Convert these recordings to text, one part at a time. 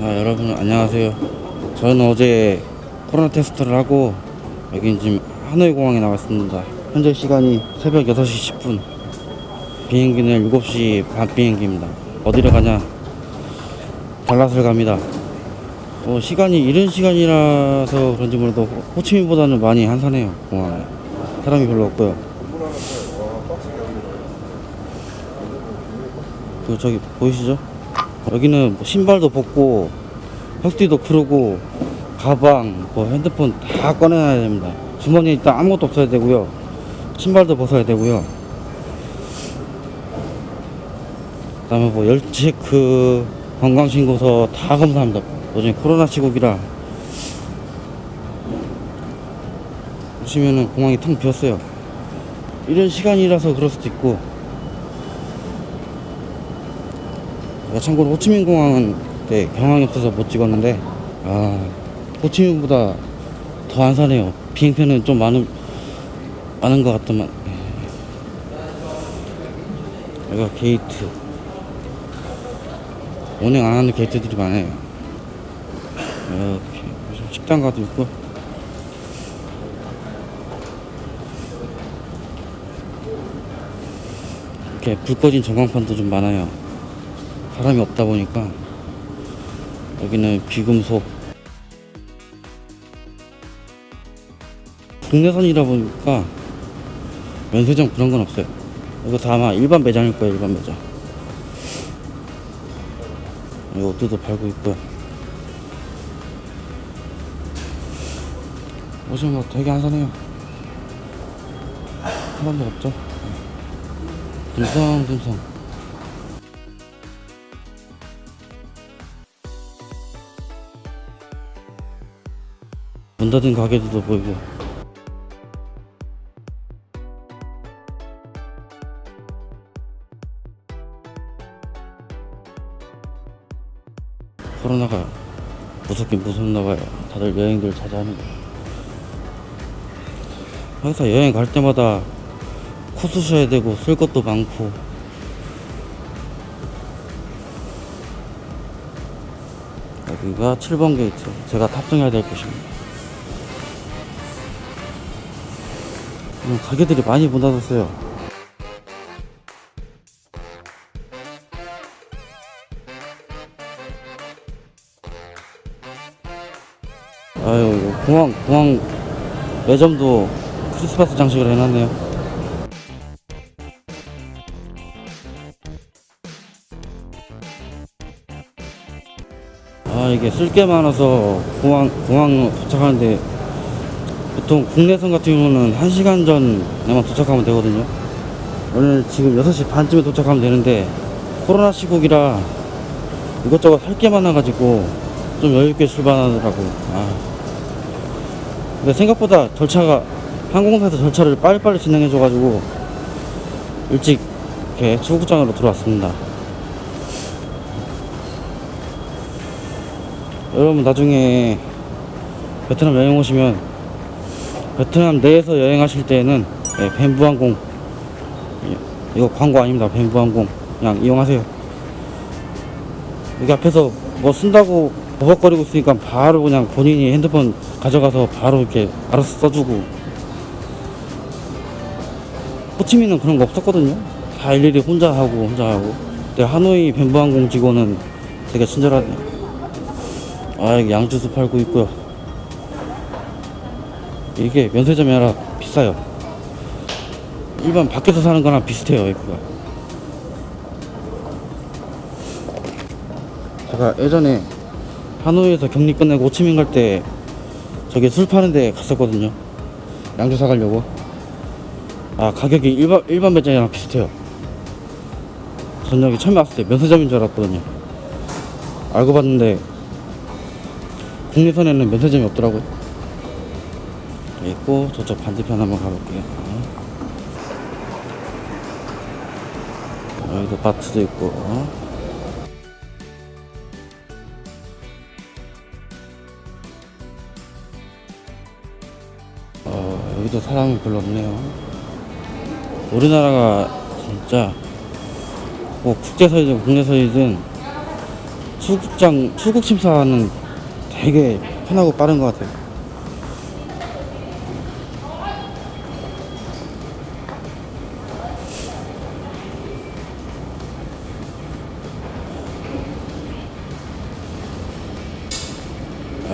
아, 여러분 안녕하세요. 저는 어제 코로나 테스트를 하고 여기 지금 하노이 공항에 나왔습니다. 현재 시간이 새벽 6시 10분. 비행기는 7시 반 비행기입니다. 어디로 가냐? 달랏을 갑니다. 뭐 시간이 이른 시간이라서 그런지 몰라도 호- 호치민보다는 많이 한산해요 공항에. 사람이 별로 없고요. 그 저기 보이시죠? 여기는 뭐 신발도 벗고 혁띠도 그러고 가방 뭐 핸드폰 다 꺼내놔야 됩니다. 주머니에 일단 아무것도 없어야 되고요. 신발도 벗어야 되고요. 그 다음에 뭐 열체크 건강신고서 다 검사합니다. 요즘 코로나 시국이라. 보시면은 공항이 텅 비었어요. 이런 시간이라서 그럴 수도 있고 제가 참고로 호치민 공항은 그때 경황이 없어서 못 찍었는데 아 호치민보다 더 안산해요. 비행편은 좀 많은 많은 것 같더만. 여기가 게이트. 운행 안 하는 게이트들이 많아요. 이렇게 요즘 식당 가도 있고. 이렇게 불 꺼진 전광판도 좀 많아요 사람이 없다 보니까 여기는 비금속 국내선이다 보니까 면세점 그런 건 없어요. 이거 다 아마 일반 매장일 거예요 일반 매장. 여기 옷들도 팔고 있고요. 오시면 뭐 되게 한산해요. 사람도 없죠? 듬성듬성 문 닫은 가게들도 보이고. 코로나가 무섭긴 무섭나 봐요. 다들 여행들 자제하는 거 항상 여행 갈 때마다 코 쑤셔야 되고 쓸 것도 많고. 여기가 7번 게이트. 제가 탑승해야 될 곳입니다 가게들이 많이 문 닫았어요. 아유, 공항, 공항 매점도 크리스마스 장식을 해놨네요. 아, 이게 쓸 게 많아서 공항, 공항 도착하는데 보통 국내선 같은 경우는 1시간 전에만 도착하면 되거든요. 오늘 지금 6시 반쯤에 도착하면 되는데 코로나 시국이라 이것저것 할 게 많아가지고 좀 여유있게 출발하더라고. 아. 근데 생각보다 절차가 항공사에서 절차를 빨리빨리 진행해줘가지고 일찍 이렇게 출국장으로 들어왔습니다. 여러분 나중에 베트남 여행 오시면 베트남 내에서 여행하실 때는 예, 벤부항공. 예, 이거 광고 아닙니다. 벤부항공. 그냥 이용하세요. 여기 앞에서 뭐 쓴다고 버벅거리고 있으니까 바로 그냥 본인이 핸드폰 가져가서 바로 이렇게 알아서 써주고. 호치민은 그런 거 없었거든요. 다 일일이 혼자 하고 혼자 하고. 근데 하노이 벤부항공 직원은 되게 친절하네요. 아 양주도 팔고 있고요 이게 면세점이 아니라 비싸요. 일반 밖에서 사는 거랑 비슷해요, 여기가. 제가 예전에 하노이에서 격리 끝내고 호치민 갈 때 저기 술 파는 데 갔었거든요. 양주 사가려고. 아, 가격이 일반, 일반 매장이랑 비슷해요. 전 여기 처음에 왔을 때 면세점인 줄 알았거든요. 알고 봤는데 국내선에는 면세점이 없더라고요. 있고 저쪽 반대편 한번 가볼게요. 어, 여기도 마트도 있고. 어? 어, 여기도 사람이 별로 없네요. 우리나라가 진짜 뭐 국제선이든 국내선이든 출국장 출국 심사는 되게 편하고 빠른 것 같아요.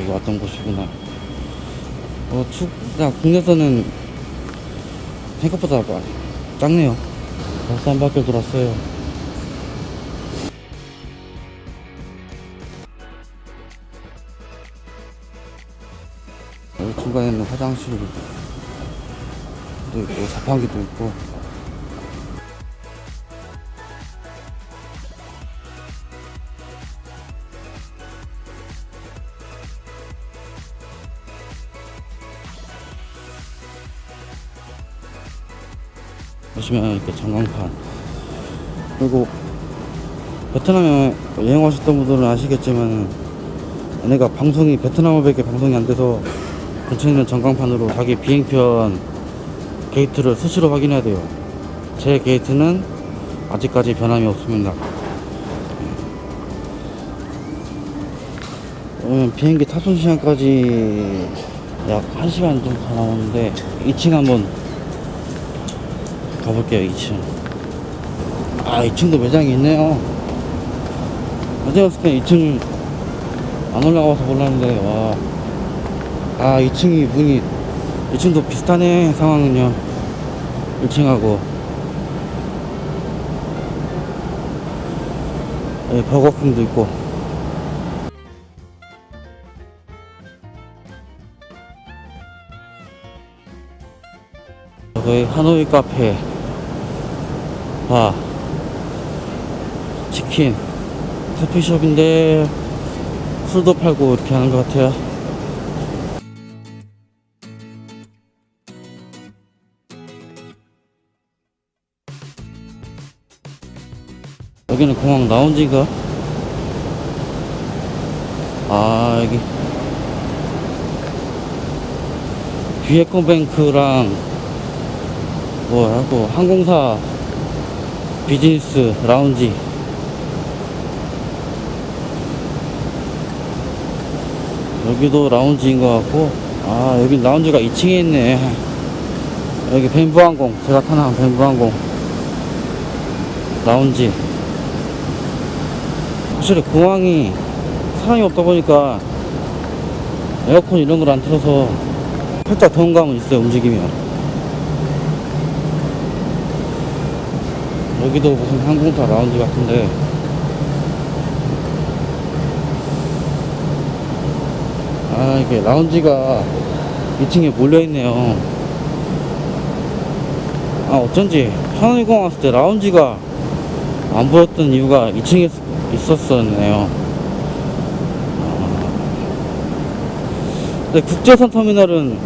아 이거 왔던 곳이구나. 어 출국장 국내선은 생각보다 마- 작네요. 벌써 한 바퀴 돌았어요. 여기 중간에는 화장실도 있고 자판기도 있고 보시면 이렇게 전광판 그리고 베트남에 여행 오셨던 분들은 아시겠지만 얘네가 방송이 베트남어밖에 방송이 안 돼서 근처에 있는 전광판으로 자기 비행편 게이트를 수시로 확인해야 돼요. 제 게이트는 아직까지 변함이 없습니다. 오늘 비행기 탑승 시간까지 약 1시간 정도 더 남았는데 2층 한번 가볼게요 2층 아 2층도 매장이 있네요. 어제 갔을 때 2층 안 올라가봐서 몰랐는데 와. 아 2층이 문이 2층도 비슷하네 상황은요. 1층하고. 여기 버거킹도 있고. 여기 하노이 카페 바 치킨 커피숍인데 술도 팔고 이렇게 하는 것 같아요. 여기는 공항 라운지인가? 아 여기 비에코뱅크랑 뭐라고 항공사 비즈니스 라운지. 여기도 라운지인 것 같고 아 여기 라운지가 2층에 있네. 여기 벤부항공 제가 타는 벤부항공. 라운지. 확실히 공항이 사람이 없다 보니까 에어컨 이런 걸 안 틀어서 살짝 더운 감은 있어요 움직이면 여기도 무슨 항공사 라운지 같은데. 아 이게 라운지가 2층에 몰려있네요. 아 어쩐지 하노이공항 왔을 때 라운지가 안 보였던 이유가 2층에 있었었네요. 아, 근데 국제선 터미널은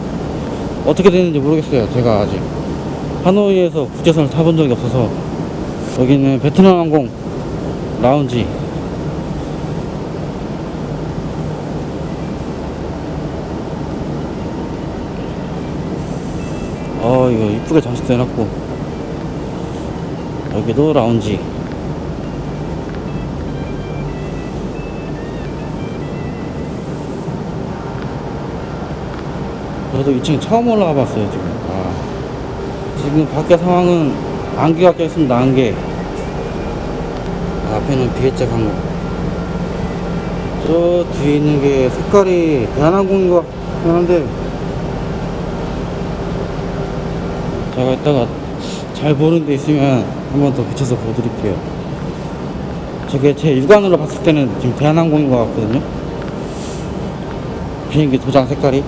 어떻게 되는지 모르겠어요 제가 아직. 하노이에서 국제선을 타본 적이 없어서 여기는 베트남 항공 라운지. 어 이거 이쁘게 장식도 해놨고. 여기도 라운지. 그래도 2층 처음 올라가 봤어요 지금. 아. 지금 밖에 상황은 안개가 껴있습니다 안개. 앞에는 비엣제 항공 저 뒤에 있는 게 색깔이 대한항공인 것 같긴 한데 제가 이따가 잘 보는 데 있으면 한 번더 비춰서 보여드릴게요. 저게 제 육안으로 봤을 때는 지금 대한항공인 것 같거든요. 비행기 도장 색깔이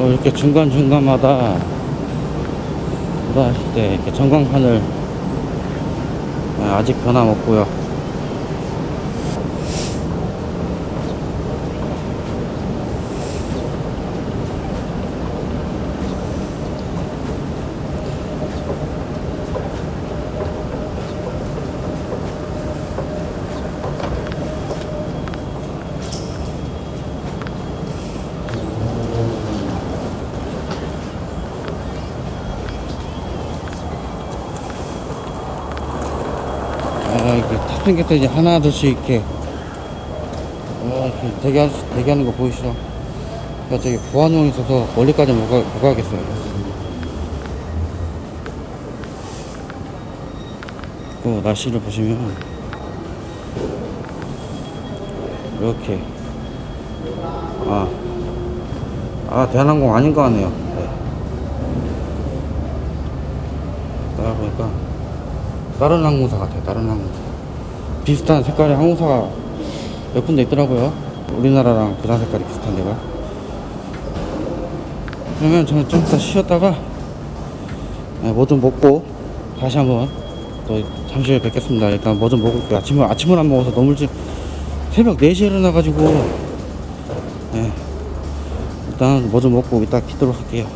어, 이렇게 중간중간마다 돌아하실 때 이렇게 전광판을 아, 아직 변함없고요 승객들 이제 하나 둘씩 이렇게 어, 이렇게 대기하, 대기하는 거 보이시죠? 제가 저기 보안용이 있어서 멀리까지 못, 가, 못 가겠어요. 그 날씨를 보시면 이렇게 아, 아 대한항공 아닌 거 같네요. 네. 따라 보니까 다른 항공사 같아요. 다른 항공사. 비슷한 색깔의 항공사가 몇 군데 있더라고요. 우리나라랑 부산 색깔이 비슷한 데가. 그러면 저는 좀 이따 쉬었다가 네, 뭐좀 먹고 다시 한번 또 잠시 후에 뵙겠습니다. 일단 뭐 좀 먹을게요. 아침을 아침을 안 먹어서 너무 일찍 새벽 4시에 일어나가지고 네, 일단 뭐 좀 먹고 이따 키도록 할게요.